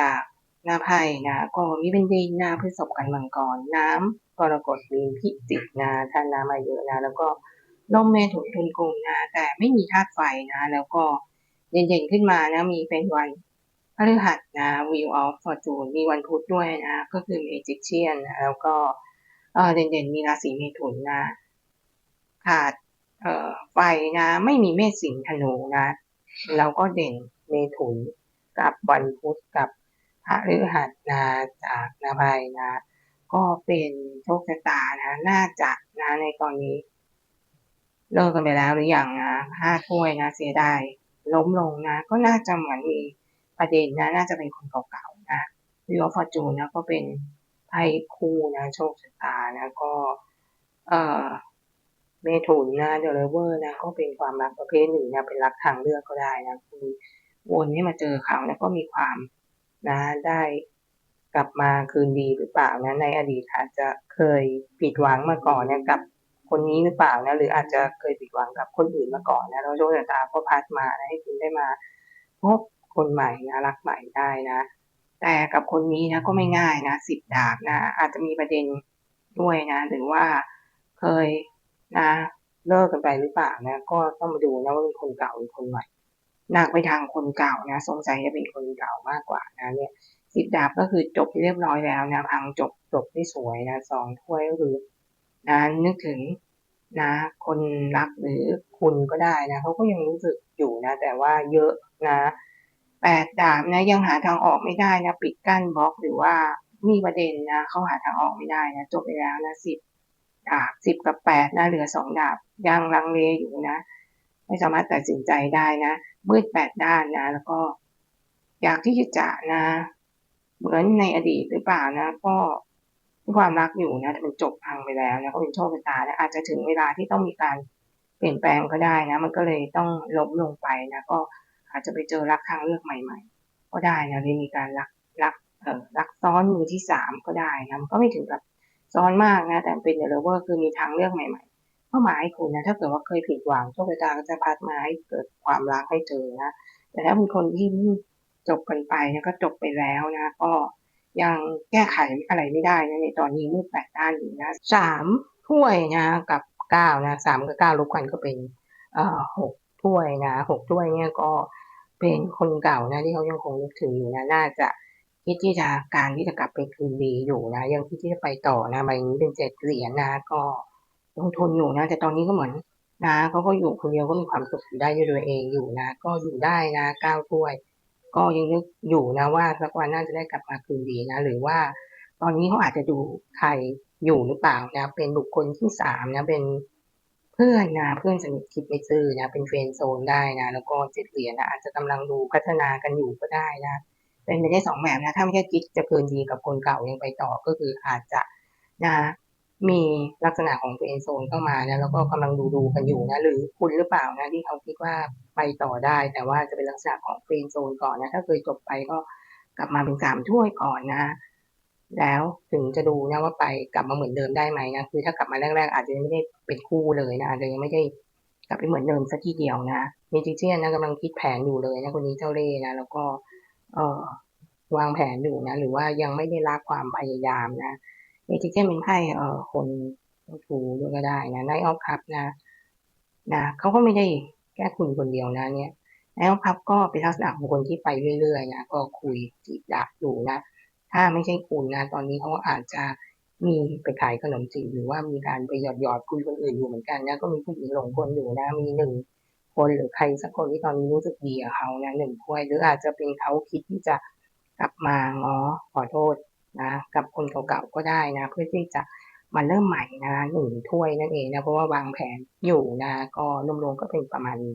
จากนาไพ่นะก็มีเป็นดินนาพฤษภกันมังกร น้ำกรกฎมีนพิจิกนะทานน้ำมาเยอะนะแล้วก็ลมเมถุนทุนกลุ่มนะแต่ไม่มีธาตุไฟนะ แล้วก็เด่นๆขึ้นมานะมีเป็นวันพฤหัสนะ Wheel of Fortune มีวันพุธด้วยนะ ก็คือ Magician นะแล้วก็เออเด่นๆมีราศีเมถุนนะขาดเอ่อไฟนะ ไม่มีเมษสิงห์ธนูนะ แล้วก็เด่นเมถุน กับวันพุธกับพระฤหัสนะจากนาบายนะ ก็เป็นโชคชะตานะน่าจะนะในตอนนี้เลิกกันไปแล้วหรืออยังนะห้าถ้วยนะเสียดายล้มลงนะ ก็น่าจะเหมือนมีประเด็นนะ น่าจะเป็นคนเก่าๆนะวิวฟอร์จูนนะก็เป็นไพ่คู่นะโชคชะตานะก็ เอ่อเมถุนนะเดลเวอร์นะก็เป็นความรักประเภทหนึ่งนะเป็นรักทางเลือกก็ได้นะคือ วนให้มาเจอเขาแล้วก็มีความนะได้กลับมาคืนดีหรือเปล่านะในอดีตอาจจะเคยผิดหวังมาก่อนนะกับคนนี้หรือเปล่านะหรืออาจจะเคยผิดหวังกับคนอื่นมาก่อนนะแล้วโชคชะตาก็พัดมานะให้คุณได้มาพบคนใหม่นะรักใหม่ได้นะ แต่กับคนนี้นะก็ไม่ง่ายนะสิบดาบนะอาจจะมีประเด็นด้วยนะหรือว่าเคยนะเลิกกันไปหรือเปล่านะก็ต้องมาดูนะว่าเป็นคนเก่าหรือคนใหม่ หนักไปทางคนเก่านะสงสัยจะเป็นคนเก่ามากกว่านะเนี่ยสิบดาบก็คือจบเรียบร้อยแล้วนะพังจบจบได้สวยนะสองถ้วยก็คือนะนึกถึงนะคนรักหรือคุณก็ได้นะเขาก็ยังรู้สึกอยู่นะ แต่ว่าเยอะนะแปดดาบนะยังหาทางออกไม่ได้นะปิดกั้นบล็อกหรือว่ามีประเด็นนะเขาหาทางออกไม่ได้นะจบไปแล้วนะสิบดาบสิบกับแปดนะเหลือสองดาบยังลังเลอยู่นะ ไม่สามารถตัดสินใจได้นะ มืดแปดด้านนะ แล้วก็ อยากที่จะนะ เหมือนในอดีตหรือเปล่านะ ก็มีความรักอยู่นะแต่มันจบพังไปแล้วนะก็เป็นโชคชะตานะอาจจะถึงเวลาที่ต้องมีการเปลี่ยนแปลงก็ได้นะ มันก็เลยต้องล้มลงไปนะ ก็อาจจะไปเจอรักทางเลือกใหม่ ๆ ก็ได้นะเลยมีการรักรักเอ่อรักซ้อนมือที่สามก็ได้นะมันก็ไม่ถึงกับซ้อนมากนะ แต่เป็นเดลเวอร์คือมีทางเลือกใหม่ ๆามาให้คุณนะ ถ้าเกิดว่าเคยผิดหวังโชคชะตาก็จะพัดมาให้เกิดความรักให้เจอนะ แต่ถ้าเป็นคนที่จบกันไปนะก็จบไปแล้วนะ ก็ยังแก้ไขอะไรไม่ได้นะในตอนนี้มืดแปดด้านอยู่นะสามถ้วยนะกับเก้านะสามกับเก้าลบกันก็เป็นเอ่อหกถ้วยนะหกถ้วยเนี่ยก็เป็นคนเก่านะที่เขายังคงนึกถึงอยู่นะน่าจะคิดที่จะการที่จะกลับไปคืนดีอยู่นะ ยังคิดที่จะไปต่อนะใบนี้เป็นเจ็ดเหรียญนะก็ ลงทุนอยู่นะ แต่ตอนนี้ก็เหมือนนะเขาก็อยู่คนเดียวก็มีความสุขอยู่ได้ด้วยตัวเองอยู่นะ ก็อยู่ได้นะก้าวถ้วย ก็ยังนึกอยู่นะว่าสักวันน่าจะได้กลับมาคืนดีนะ หรือว่า ตอนนี้เขาอาจจะดูใครอยู่หรือเปล่านะ เป็นบุคคลที่สามนะ เป็นเพื่อนนะเพื่อนสนิทคิดไม่ซื่อนะ เป็นเฟรนด์โซนได้นะ แล้วก็เจ็ดเหรียญนะอาจจะกำลังดูพัฒนากันอยู่ก็ได้นะ เป็นไปได้สองแบบนะ ถ้าไม่ใช่คิดจะคืนดีกับคนเก่ายังไปต่อก็คืออาจจะนะ มีลักษณะของเฟรนด์โซนเข้ามานะแล้วก็กำลังดูดูกันอยู่นะหรือคุณหรือเปล่านะที่เขาคิดว่าไปต่อได้ แต่ว่าจะเป็นลักษณะของเฟรนโซนก่อนนะถ้าเคยจบไปก็กลับมาเป็นสามถ้วยก่อนนะ แล้วถึงจะดูนะว่าไปกลับมาเหมือนเดิมได้ไหมนะคือถ้ากลับมาแรกๆอาจจะไม่ได้เป็นคู่เลยนะอาจจะยังไม่ได้กลับไปเหมือนเดิมสักทีเดียวนะเมจิเชียนนะกำลังคิดแผนอยู่เลยนะคนนี้เจ้าเล่นะแล้วก็เอ่อวางแผนอยู่นะ หรือว่ายังไม่ได้ละความพยายามนะ มจิเชียนเป็นไพ่เอ่อคนถูด้วยก็ได้นะไนออฟคัพนะนะเขาก็ไม่ได้แค่คุณคนเดียวนะเนี่ยไนออฟคัพก็เป็นลักษณะของคนที่ไปเรื่อยๆนะก็คุยจีบดักอยู่นะ ถ้าไม่ใช่คุณนะ ตอนนี้เขาอาจจะมีไปขายขนมจีบหรือว่ามีการไปหยอดหยอดคุยคนอื่นอยู่เหมือนกันนะก็มีผู้หญิงหลงคนอยู่นะมีหนึ่งคนหรือใครสักคนที่ตอนนี้รู้สึกดีกับเขานะหนึ่งถ้วยหรืออาจจะเป็นเขาคิดที่จะกลับมาง้อขอโทษ นะกับคนเก่าๆก็ได้นะ เพื่อที่จะมาเริ่มใหม่นะหนึ่งถ้วยนั่นเองนะเพราะว่าวางแผนอยู่นะก็รวมๆก็เป็นประมาณนี้